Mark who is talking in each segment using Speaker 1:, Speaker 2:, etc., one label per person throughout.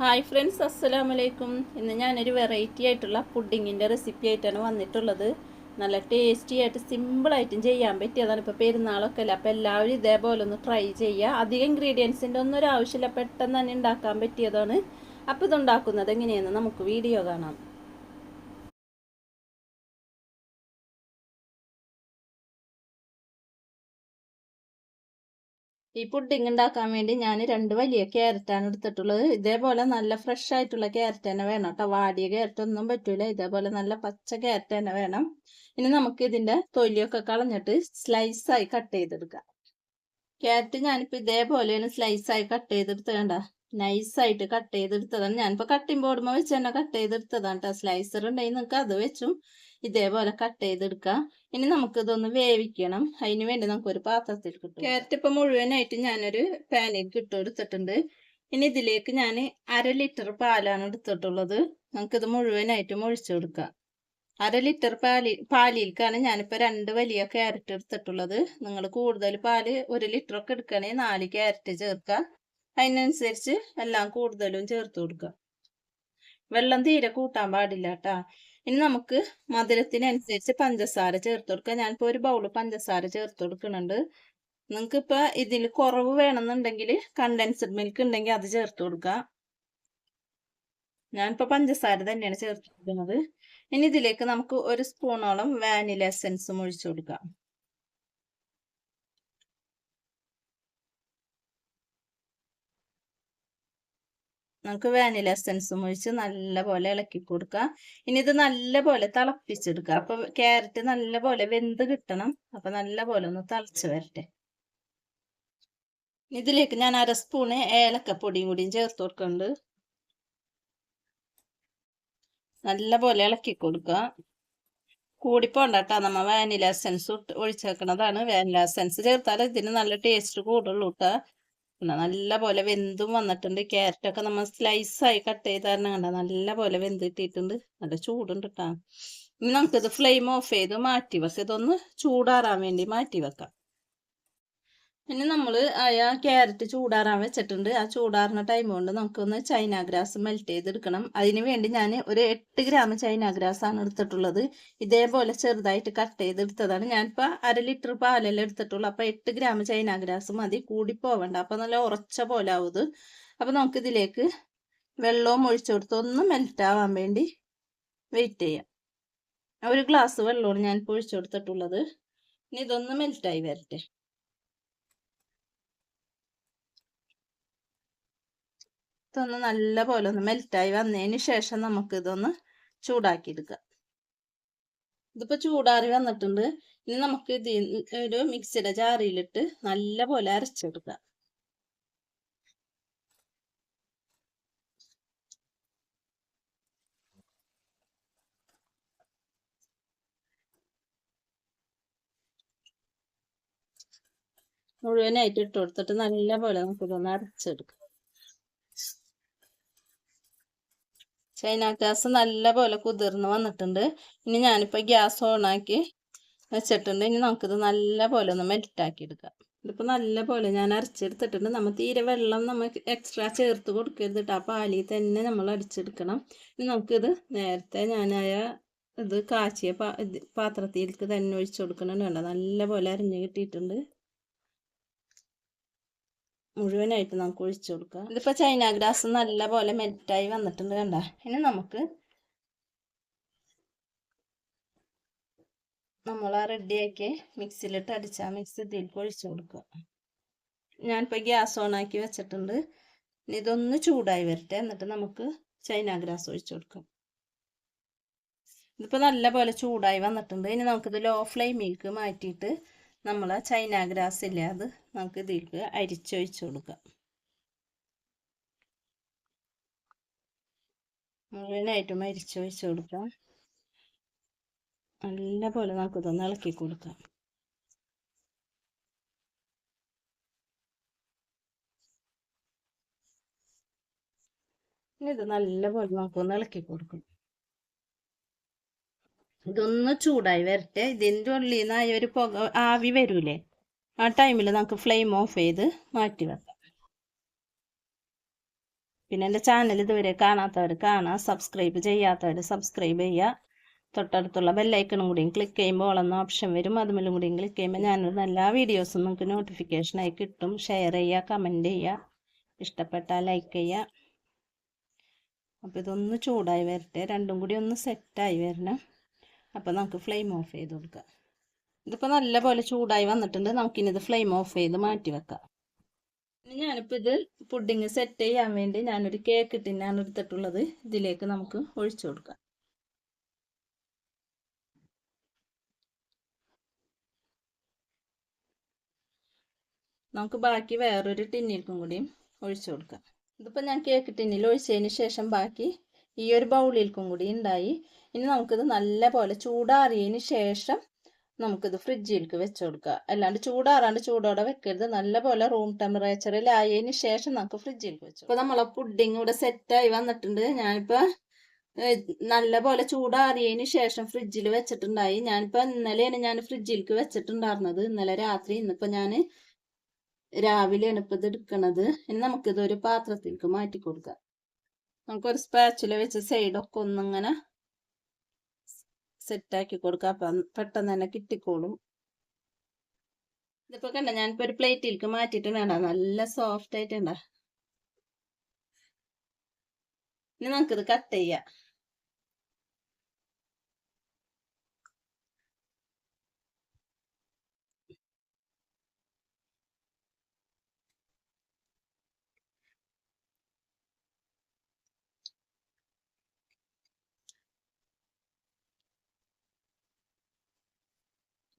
Speaker 1: Hi friends അസ്സലാമു അലൈക്കും ഇന്ന് ഞാനൊരു വെറൈറ്റി ആയിട്ടുള്ള പുഡിങ്ങിന്റെ റെസിപ്പി ആയിട്ടാണ് വന്നിട്ടുള്ളത്. നല്ല ടേസ്റ്റി ആയിട്ട് സിമ്പിളായിട്ടും ചെയ്യാൻ പറ്റിയതാണ് ഇപ്പോൾ പെരുന്നാളൊക്കെ അല്ല? അപ്പോൾ എല്ലാവരും ഇതേപോലെ ഒന്ന് ട്രൈ ചെയ്യുക. അധികം ഇൻഗ്രീഡിയൻസിന്റെ ഒന്നും ഒരു ആവശ്യമില്ല. പെട്ടെന്ന് തന്നെ ഉണ്ടാക്കാൻ പറ്റിയതാണ്. അപ്പോൾ ഇതുണ്ടാക്കുന്നത് എങ്ങനെയാണെന്ന് നമുക്ക് വീഡിയോ കാണാം. ഈ പുഡിംഗ് ഉണ്ടാക്കാൻ വേണ്ടി ഞാൻ രണ്ട് വലിയ ക്യാരറ്റാണ് എടുത്തിട്ടുള്ളത്. ഇതേപോലെ നല്ല ഫ്രഷ് ആയിട്ടുള്ള ക്യാരറ്റ് തന്നെ വേണം കേട്ടോ. വാടിയ ക്യാരറ്റ് ഒന്നും പറ്റൂല. ഇതേപോലെ നല്ല പച്ച ക്യാരറ്റ് തന്നെ വേണം. ഇനി നമുക്ക് ഇതിന്റെ തൊലിയൊക്കെ കളഞ്ഞിട്ട് സ്ലൈസ് ആയി കട്ട് ചെയ്തെടുക്കാം. ക്യാരറ്റ് ഞാനിപ്പോ ഇതേപോലെയാണ് സ്ലൈസ് ആയി കട്ട് ചെയ്തെടുത്തത് കണ്ട. നൈസ് ആയിട്ട് കട്ട് ചെയ്തെടുത്തതാണ്. ഞാനിപ്പോ കട്ടിംഗ് ബോർഡുമ്പോൾ വെച്ച് തന്നെ കട്ട് ചെയ്തെടുത്തതാണ് കേട്ടോ. സ്ലൈസർ ഉണ്ടെങ്കിൽ നിങ്ങൾക്ക് അത് വെച്ചും ഇതേപോലെ കട്ട് ചെയ്തെടുക്കുക ഇനി നമുക്ക് ഇതൊന്ന് വേവിക്കണം. അതിന് വേണ്ടി നമുക്ക് ഒരു പാത്രത്തിൽ കിട്ടും ക്യാരറ്റ് ഇപ്പൊ മുഴുവനായിട്ട് ഞാനൊരു പാനിലേക്ക് ഇട്ട് എടുത്തിട്ടുണ്ട് ഇനി ഇതിലേക്ക് ഞാൻ അര ലിറ്റർ പാലാണ് എടുത്തിട്ടുള്ളത്. നമുക്കിത് മുഴുവനായിട്ട് ഒഴിച്ചു കൊടുക്കാം. അര ലിറ്റർ പാലി പാലിലേക്കാണ് ഞാനിപ്പോൾ രണ്ട് വലിയ ക്യാരറ്റ് എടുത്തിട്ടുള്ളത്. നിങ്ങൾ കൂടുതൽ പാൽ ഒരു ലിറ്റർ ഒക്കെ എടുക്കുകയാണെങ്കിൽ നാല് ക്യാരറ്റ് ചേർക്കുക. അതിനനുസരിച്ച് എല്ലാം കൂടുതലും ചേർത്ത് കൊടുക്കുക. വെള്ളം തീരെ കൂട്ടാൻ പാടില്ല കേട്ടാ ഇനി നമുക്ക് മധുരത്തിനനുസരിച്ച് പഞ്ചസാര ചേർത്ത് കൊടുക്കുക ഞാനിപ്പോൾ ഒരു ബൗൾ പഞ്ചസാര ചേർത്ത് കൊടുക്കുന്നുണ്ട്. നിങ്ങൾക്ക് ഇപ്പൊ ഇതിൽ കുറവ് വേണമെന്നുണ്ടെങ്കിൽ കണ്ടൻസ്ഡ് മിൽക്ക് ഉണ്ടെങ്കിൽ അത് ചേർത്ത് കൊടുക്കുക ഞാനിപ്പോൾ പഞ്ചസാര തന്നെയാണ് ചേർത്ത് കൊടുക്കുന്നത്. ഇനി ഇതിലേക്ക് നമുക്ക് ഒരു സ്പൂണോളം വാനില എസൻസും ഒഴിച്ചു കൊടുക്കാം. നമുക്ക് വാനില എസൻസും ഒഴിച്ച് നല്ലപോലെ ഇളക്കി കൊടുക്കുക ഇനി ഇത് നല്ലപോലെ തിളപ്പിച്ചെടുക്കുക അപ്പൊ ക്യാരറ്റ് നല്ലപോലെ വെന്ത് കിട്ടണം. അപ്പൊ നല്ലപോലെ ഒന്ന് തിളച്ച് വരട്ടെ. ഇതിലേക്ക് ഞാൻ അര സ്പൂണ് ഏലക്കപ്പൊടിയും കൂടിയും ചേർത്ത് കൊടുക്കുന്നുണ്ട്. നല്ലപോലെ ഇളക്കി കൊടുക്കുക. കൂടിപ്പോണ്ട കേട്ടോ. നമ്മ വാനില എസൻസ് ഒഴിച്ചേക്കണതാണ്. വാനില എസൻസ് ചേർത്താൽ ഇതിന് നല്ല ടേസ്റ്റ് കൂടുള്ളൂ കേട്ടോ. നല്ല പോലെ വെന്തും വന്നിട്ടുണ്ട്. ക്യാരറ്റൊക്കെ നമ്മൾ സ്ലൈസായി കട്ട് ചെയ്ത് തരണം കണ്ട? നല്ല പോലെ വെന്ത് കിട്ടിയിട്ടുണ്ട്. നല്ല ചൂടുണ്ട് കേട്ടോ ഇനി നമുക്കിത് ഫ്ലെയിം ഓഫ് ചെയ്ത് മാറ്റി വെക്കാം. ഇതൊന്ന് ചൂടാറാൻ വേണ്ടി മാറ്റി വെക്കാം. പിന്നെ നമ്മൾ ആ ക്യാരറ്റ് ചൂടാറാൻ വെച്ചിട്ടുണ്ട്. ആ ചൂടാറുന്ന ടൈം കൊണ്ട് നമുക്കൊന്ന് ചൈന ഗ്രാസ് മെൽറ്റ് ചെയ്തെടുക്കണം. അതിന് വേണ്ടി ഞാൻ ഒരു എട്ട് ഗ്രാം ചൈന ഗ്രാസ് ആണ് എടുത്തിട്ടുള്ളത്. ഇതേപോലെ ചെറുതായിട്ട് കട്ട് ചെയ്തെടുത്തതാണ്. ഞാനിപ്പോൾ അര ലിറ്റർ പാലെല്ലാം എടുത്തിട്ടുള്ളൂ. അപ്പോൾ എട്ട് ഗ്രാം ചൈന ഗ്രാസ് മതി. കൂടി പോവണ്ട. അപ്പോൾ നല്ല ഉറച്ച പോലെ ആവും ഇത്. അപ്പോൾ നമുക്കിതിലേക്ക് വെള്ളവും ഒഴിച്ചു കൊടുത്ത് ഒന്ന് മെൽറ്റ് ആവാൻ വേണ്ടി വെയിറ്റ് ചെയ്യാം. ഒരു ഗ്ലാസ് വെള്ളമാണ് ഞാൻ ഒഴിച്ചു കൊടുത്തിട്ടുള്ളത്. ഇനി ഇതൊന്ന് മെൽറ്റായി വരട്ടെ. ഇതൊന്ന് നല്ല പോലെ ഒന്ന് മെൽറ്റായി വന്നതിന് ശേഷം നമുക്ക് ഇതൊന്ന് ചൂടാക്കി എടുക്കാം ഇതിപ്പോ ചൂടാറി വന്നിട്ടുണ്ട്. ഇനി നമുക്ക് ഇത് ഒരു മിക്സിയുടെ ജാറിയിലിട്ട് നല്ല പോലെ അരച്ചെടുക്കാം. മുഴുവനായിട്ട് ഇട്ട് കൊടുത്തിട്ട് നല്ല പോലെ നമുക്കിതൊന്ന് അരച്ചെടുക്കാം. ചൈന ഗ്യാസ് നല്ലപോലെ കുതിർന്ന് വന്നിട്ടുണ്ട്. ഇനി ഞാനിപ്പോൾ ഗ്യാസ് ഓണാക്കി വെച്ചിട്ടുണ്ട്. ഇനി നമുക്കിത് നല്ല പോലെ ഒന്ന് മെൽറ്റാക്കി എടുക്കാം ഇതിപ്പോൾ നല്ല പോലെ ഞാൻ അരച്ചെടുത്തിട്ടുണ്ട്. നമ്മൾ തീരെ വെള്ളം നമ്മൾ എക്സ്ട്രാ ചേർത്ത് കൊടുക്കരുത് കേട്ടോ ആ പാലിൽ തന്നെ നമ്മൾ അടിച്ചെടുക്കണം. ഇനി നമുക്കിത് നേരത്തെ ഞാനായ ഇത് കാച്ചിയ പാ പാത്രത്തിലേക്ക് തന്നെ ഒഴിച്ചു കൊടുക്കണം വേണ്ട നല്ലപോലെ അരിഞ്ഞ് കിട്ടിയിട്ടുണ്ട്. മുഴുവനായിട്ട് നമുക്ക് ഒഴിച്ചു കൊടുക്കാം ഇതിപ്പോൾ ചൈന ഗ്രാസ് നല്ല പോലെ മെൽറ്റായി വന്നിട്ടുണ്ട് കണ്ട. ഇനി നമുക്ക് നമ്മൾ ആ റെഡിയാക്കി മിക്സിയിലിട്ട് അടിച്ച മിക്സ് ഇതിലേക്ക് ഒഴിച്ചു കൊടുക്കുക. ഞാനിപ്പോൾ ഗ്യാസ് ഓണാക്കി വെച്ചിട്ടുണ്ട്. ഇനി ഇതൊന്ന് ചൂടായി വരട്ടെ. എന്നിട്ട് നമുക്ക് ചൈന ഗ്രാസ് ഒഴിച്ചു കൊടുക്കാം. ഇതിപ്പോൾ നല്ല പോലെ ചൂടായി വന്നിട്ടുണ്ട്. ഇനി നമുക്കിത് ലോ ഫ്ലെയിമിലേക്ക് മാറ്റിയിട്ട് നമ്മൾ ചൈന ഗ്രാസ് ഇല്ലേ അത് നമുക്ക് ഇതിലേക്ക് അരിച്ചൊഴിച്ച് കൊടുക്കാം. മുഴുവനായിട്ടും അരിച്ചൊഴിച്ച് കൊടുക്കാം. നല്ല പോലെ നമുക്കിതൊന്ന് ഇളക്കി കൊടുക്കാം. ഇത് നല്ല പോലെ നമുക്കൊന്ന് ഇളക്കി കൊടുക്കും ഇതൊന്ന് ചൂടായി വരട്ടെ. ഇതിന്റെ ഉള്ളിൽ നിന്ന് ഒരു പുക ആവി വരൂലേ? ആ ടൈമിൽ നമുക്ക് ഫ്ലെയിം ഓഫ് ചെയ്ത് മാറ്റി വെക്കാം. പിന്നെ എന്റെ ചാനൽ ഇതുവരെ കാണാത്തവർ കാണാം സബ്സ്ക്രൈബ് ചെയ്യാത്തവർ സബ്സ്ക്രൈബ് ചെയ്യുക തൊട്ടടുത്തുള്ള ബെല്ലൈക്കണും കൂടിയും ക്ലിക്ക് ചെയ്യുമ്പോൾ ഓളെന്ന ഓപ്ഷൻ വരും. അതുമല്ലും കൂടിയും ക്ലിക്ക് ചെയ്യുമ്പോൾ ഞാനിടുന്ന എല്ലാ വീഡിയോസും നിങ്ങൾക്ക് നോട്ടിഫിക്കേഷനായി കിട്ടും. ഷെയർ ചെയ്യുക കമന്റ് ചെയ്യുക ഇഷ്ടപ്പെട്ടാൽ ലൈക്ക് ചെയ്യുക അപ്പോൾ ഇതൊന്ന് ചൂടായി വരട്ടെ. രണ്ടും കൂടി ഒന്ന് സെറ്റായി വരണം. അപ്പോൾ നമുക്ക് ഫ്ലെയിം ഓഫ് ചെയ്ത് കൊടുക്കാം. ഇതിപ്പോൾ നല്ലപോലെ ചൂടായി വന്നിട്ടുണ്ട്. നമുക്കിനിത് ഫ്ലെയിം ഓഫ് ചെയ്ത് മാറ്റി വെക്കാം. ഇനി ഞാനിപ്പോൾ ഇത് പുഡിങ് സെറ്റ് ചെയ്യാൻ വേണ്ടി ഞാനൊരു കേക്ക് ടിന്നാണ് എടുത്തിട്ടുള്ളത് ഇതിലേക്ക് നമുക്ക് ഒഴിച്ചു കൊടുക്കാം. നമുക്ക് ബാക്കി വേറൊരു ടിന്നിൽക്കും കൂടിയും ഒഴിച്ചു കൊടുക്കാം. ഇതിപ്പോൾ ഞാൻ കേക്ക് ടിന്നിൽ ഒഴിച്ചതിന് ശേഷം ബാക്കി ഈ ഒരു ബൗളിൽക്കും കൂടി ഉണ്ടായി. ഇനി നമുക്കിത് നല്ല പോലെ ചൂടാറിയതിന് ശേഷം നമുക്കിത് ഫ്രിഡ്ജിലേക്ക് വെച്ച് കൊടുക്കുക. അല്ലാണ്ട് ചൂടാറാണ്ട് ചൂടോടെ വെക്കരുത്. നല്ലപോലെ റൂം ടെമ്പറേച്ചറിൽ ആയതിന് ശേഷം നമുക്ക് ഫ്രിഡ്ജിലേക്ക് വെച്ചു അപ്പൊ നമ്മളെ പുഡിങ് ഇവിടെ സെറ്റായി വന്നിട്ടുണ്ട്. ഞാനിപ്പോൾ നല്ല പോലെ ചൂടാറിയതിന് ശേഷം ഫ്രിഡ്ജിൽ വെച്ചിട്ടുണ്ടായി. ഞാനിപ്പോൾ ഇന്നലെയാണ് ഞാൻ ഫ്രിഡ്ജിലേക്ക് വെച്ചിട്ടുണ്ടായിരുന്നത്. ഇന്നലെ രാത്രി ഇന്നിപ്പോൾ ഞാൻ രാവിലെയാണ് ഇപ്പോൾ ഇത് എടുക്കണത്. ഇനി നമുക്കിത് ഒരു പാത്രത്തിലേക്ക് മാറ്റി കൊടുക്കാം. നമുക്കൊരു സ്പാച്ചിൽ വെച്ച് സൈഡൊക്കെ ഒന്നിങ്ങനെ സെറ്റാക്കി കൊടുക്കുക അപ്പം പെട്ടെന്ന് തന്നെ കിട്ടിക്കോളും. ഇതിപ്പോൾ കണ്ട ഞാനിപ്പോൾ ഒരു പ്ലേറ്റിലേക്ക് മാറ്റിയിട്ട് വേണ്ട നല്ല സോഫ്റ്റ് ആയിട്ടുണ്ട. ഇനി നമുക്കിത് കട്ട് ചെയ്യാം.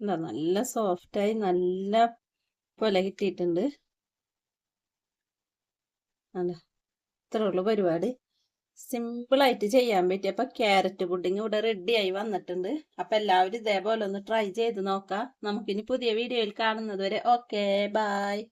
Speaker 1: എന്താ നല്ല സോഫ്റ്റായി നല്ല പോലെ കിട്ടിയിട്ടുണ്ട്. അല്ല ഇത്രേ ഉള്ളൂ പരിപാടി. സിമ്പിളായിട്ട് ചെയ്യാൻ പറ്റിയ അപ്പം ക്യാരറ്റ് പുഡിങ് ഇവിടെ റെഡി ആയി വന്നിട്ടുണ്ട്. അപ്പം എല്ലാവരും ഇതേപോലെ ഒന്ന് ട്രൈ ചെയ്ത് നോക്കാം. നമുക്കിനി പുതിയ വീഡിയോയിൽ കാണുന്നത് വരെ. Okay bye